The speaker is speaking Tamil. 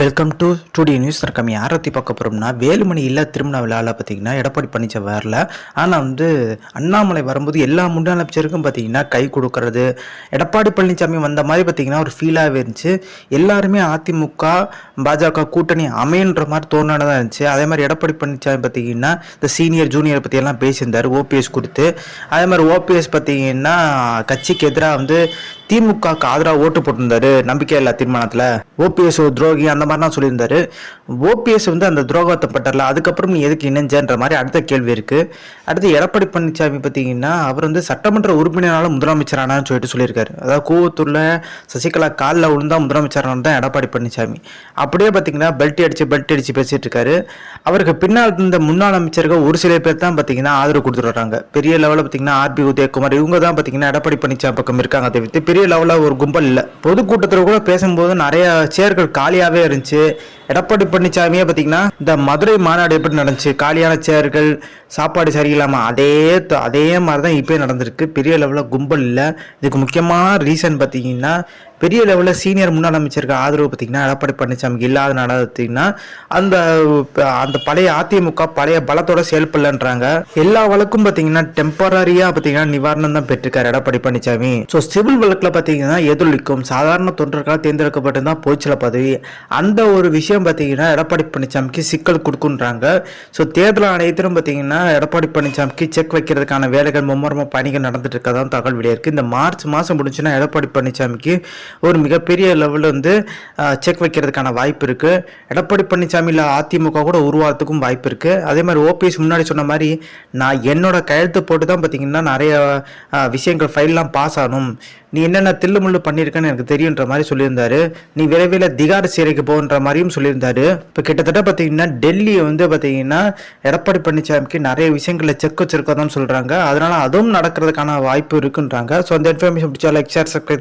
வெல்கம் டு ஸ்டுடியோ நியூஸ் நம்ம யாரை பற்றி பார்க்க போகிறோம்னா வேலுமணி இல்ல திருமண விழாவில் பார்த்தீங்கன்னா எடப்பாடி பழனிசாமி வரல ஆனால் வந்து அண்ணாமலை வரும்போது எல்லா முன்னாள் அமைச்சருக்கும் பார்த்தீங்கன்னா கை கொடுக்கறது எடப்பாடி பழனிசாமி வந்த மாதிரி பார்த்தீங்கன்னா ஒரு ஃபீலாகவே இருந்துச்சு. எல்லாருமே அதிமுக பாஜக கூட்டணி அமையன்ற மாதிரி தோணானதாக இருந்துச்சு. அதே மாதிரி எடப்பாடி பழனிசாமி பார்த்தீங்கன்னா இந்த சீனியர் ஜூனியர் பற்றியெல்லாம் பேசியிருந்தார் ஓபிஎஸ் கொடுத்து. அதே மாதிரி ஓபிஎஸ் பார்த்தீங்கன்னா கட்சிக்கு எதிராக வந்து திமுகக்கு ஆதரவாக ஓட்டு போட்டிருந்தாரு. நம்பிக்கை இல்லா தீர்மானத்தில்? ஓபிஎஸ் ஒரு துரோகி அந்த மாதிரிலாம் சொல்லியிருந்தாரு. ஓபிஎஸ் வந்து அந்த துரோகத்தை பட்டல அதுக்கப்புறம் நீ எதுக்கு இணைஞ்சன்ற மாதிரி அடுத்த கேள்வி இருக்கு. அடுத்து எடப்பாடி பழனிசாமி பார்த்தீங்கன்னா அவர் வந்து சட்டமன்ற உறுப்பினரால் முதலமைச்சரானான்னு சொல்லிட்டு சொல்லியிருக்காரு. அதாவது கூவத்தூர்ல சசிகலா காலில் விழுந்தா முதலமைச்சரான தான் எடப்பாடி பழனிசாமி அப்படியே பார்த்தீங்கன்னா பெல்ட் அடிச்சு பெல்ட் அடிச்சு பேசிட்டு இருக்காரு. அவருக்கு பின்னால் இருந்த முன்னாள் அமைச்சர்கள் ஒரு சில பேர் தான் பார்த்தீங்கன்னா ஆதரவு கொடுத்துட்டு வர்றாங்க பெரிய லெவலில் பார்த்தீங்கன்னா ஆர்பி உதயகுமார் இவங்க தான் பார்த்தீங்கன்னா எடப்பாடி பழனிசாமி பக்கம் இருக்காங்க தவிர்த்து பெரிய லெவலில் ஒரு கும்பல் இல்லை. பொதுக்கூட்டத்தில் கூட பேசும்போது நிறைய சேர்கள் காலியாகவே இருந்துச்சு. எடப்பாடி பழனிசாமியே பார்த்தீங்கன்னா இந்த மதுரை மாநாடு எப்படி நடந்துச்சு? காலியான சேர்கள் சாப்பாடு சரியில்லாமல் அதே த- அதே மாதிரி தான் இப்போ நடந்திருக்கு. பெரிய லெவலில் கும்பல் இல்லை. இதுக்கு முக்கியமான ரீசன் பார்த்தீங்கன்னா பெரிய லெவலில் சீனியர் முன்னாள் அமைச்சருக்கு ஆதரவு பார்த்தீங்கன்னா எடப்பாடி பழனிசாமிக்கு இல்லாதனால பார்த்தீங்கன்னா அந்த அந்த பழைய அதிமுக பழைய பலத்தோட செயல்படலன்றாங்க. எல்லா வழக்கும் பார்த்தீங்கன்னா டெம்பரரியாக பார்த்தீங்கன்னா நிவாரணம் தான் பெற்றிருக்காரு எடப்பாடி பழனிசாமி. ஸோ சிவில் வழக்கில் பார்த்தீங்கன்னா எதிரொலிக்கும். சாதாரண தொண்டர்களால் தேர்ந்தெடுக்கப்பட்டு தான் போச்சுல பதவி. அந்த ஒரு விஷயம் பார்த்தீங்கன்னா எடப்பாடி பழனிசாமிக்கு சிக்கல் கொடுக்குன்றாங்க. ஸோ தேர்தல் ஆணையத்திலும் பார்த்தீங்கன்னா எடப்பாடி பழனிசாமிக்கு செக் வைக்கிறதுக்கான வேலைகள் மும்முரமாக பணிகள் நடந்துட்டு இருக்கதான் தகவல் வெளியிருக்கு இந்த மார்ச் மாதம் முடிஞ்சுன்னா எடப்பாடி பழனிசாமிக்கு ஒரு மிகப்பெரிய லெவலில் வந்து செக் வைக்கிறதுக்கான வாய்ப்பு இருக்குது எடப்பாடி பழனிசாமியில் அதிமுக கூட உருவாகிறதுக்கும் வாய்ப்பு இருக்குது அதே மாதிரி ஓபிஎஸ் முன்னாடி சொன்ன மாதிரி நான் என்னோட கையெழுத்து போட்டு தான் பார்த்தீங்கன்னா நிறைய விஷயங்கள் ஃபைல்லாம் பாஸ் ஆகணும். நீ என்னென்ன தில்லு முள்ளு பண்ணியிருக்கன்னு எனக்கு தெரியுன்ற மாதிரி சொல்லியிருந்தாரு. நீ விரைவில் திகார் சிறைக்கு போன்ற மாதிரியும் சொல்லியிருந்தாரு. இப்போ கிட்டத்தட்ட பார்த்தீங்கன்னா டெல்லியை வந்து பார்த்தீங்கன்னா எடப்பாடி பழனிசாமிக்கு நிறைய விஷயங்களை செக் வச்சிருக்கதான் சொல்கிறாங்க அதனால அதுவும் நடக்கிறதுக்கான வாய்ப்பு இருக்குன்றாங்க. ஸோ அந்த இன்ஃபர்மேஷன் பிடிச்சா லைக் ஷேர் சப்ஸ்கிரைப்